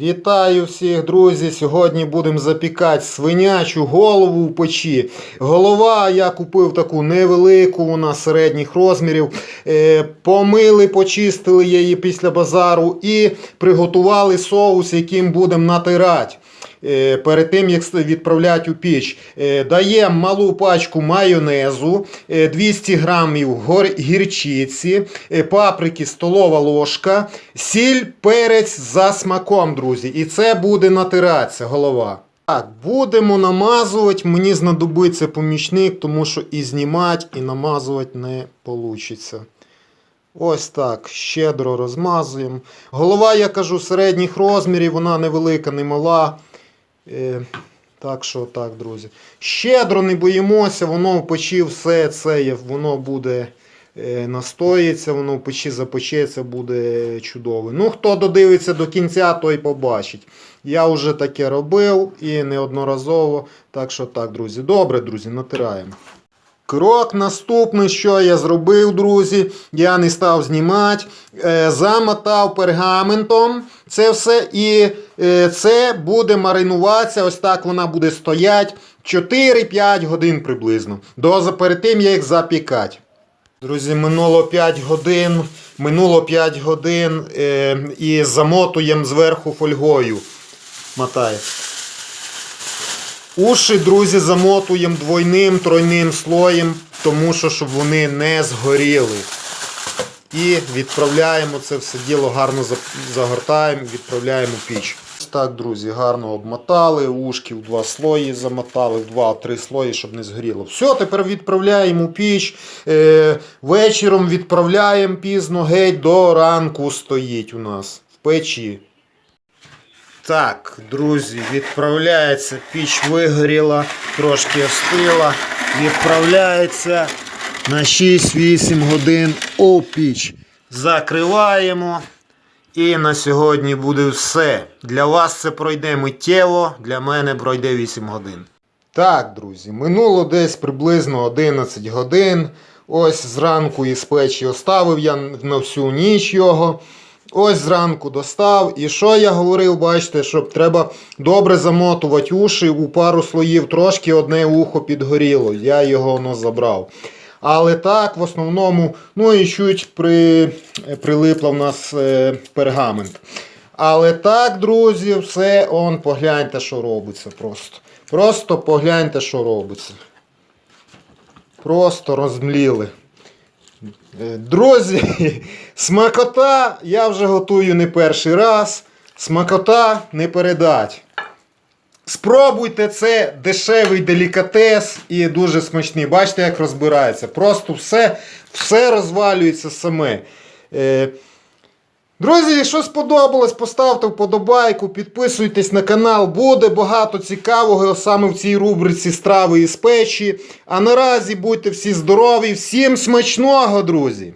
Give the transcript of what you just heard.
Вітаю всіх, друзі! Сьогодні будемо запікати свинячу голову в печі. Голова я купив таку невелику, вона середніх розмірів. Е, Помили, почистили її після базару і приготували соус, яким будемо натирати. Е, Перед тим, як відправляти у піч, Е, даємо малу пачку майонезу, е, 200 грамів гірчиці, е, паприки столова ложка, сіль, перець за смаком, друзі. І це буде натиратися голова. Так, будемо намазувати. Мені знадобиться помічник, тому що і знімати, і намазувати не вийде. Ось так, щедро розмазуємо. Голова, я кажу, середніх розмірів, вона невелика, не мала. Е, так що так, друзі. Щедро не боїмося, воно в печі все це воно буде е, настоїться, воно в печі запечеться, буде чудово. Ну, хто додивиться до кінця, той побачить. Я вже таке робив і неодноразово. Так що так, друзі. Добре, друзі, натираємо. Крок наступний, що я зробив, друзі, я не став знімати, е, замотав пергаментом це все, і е, це буде маринуватися, ось так вона буде стояти 4-5 годин приблизно. До, перед тим, як запікати. Друзі, минуло 5 годин, минуло 5 годин е, і замотуємо зверху фольгою. Мотай. Уші, друзі, замотуємо двойним, тройним слоєм, тому що щоб вони не згоріли. І відправляємо це все діло, гарно загортаємо, відправляємо в піч. Так, друзі, гарно обмотали, ушки в два слої замотали, в два-три слої, щоб не згоріло. Все, тепер відправляємо піч. Е, вечором відправляємо пізно, геть до ранку стоїть у нас в печі. Так, друзі, відправляється, піч вигоріла, трошки остила. Відправляється на 6-8 годин у піч. Закриваємо. І на сьогодні буде все. Для вас це пройде миттєво, для мене пройде 8 годин. Так, друзі, минуло десь приблизно 11 годин. Ось зранку із печі оставив я на всю ніч його. Ось зранку достав. І що я говорив, бачите, що треба добре замотувати уші у пару слоїв, трошки одне ухо підгоріло. Я його воно забрав. Але так, в основному, ну і чуть при, прилипла в нас е, пергамент. Але так, друзі, все, он, погляньте, що робиться просто. Просто погляньте, що робиться. Просто розмліли. Е, Друзі, смакота я вже готую не перший раз. Смакота не передать. Спробуйте це дешевий делікатес і дуже смачний. Бачите, як розбирається. Просто все, все розвалюється саме. Друзі, якщо сподобалось, поставте вподобайку, підписуйтесь на канал, буде багато цікавого саме в цій рубриці страви із печі. А наразі будьте всі здорові, всім смачного, друзі!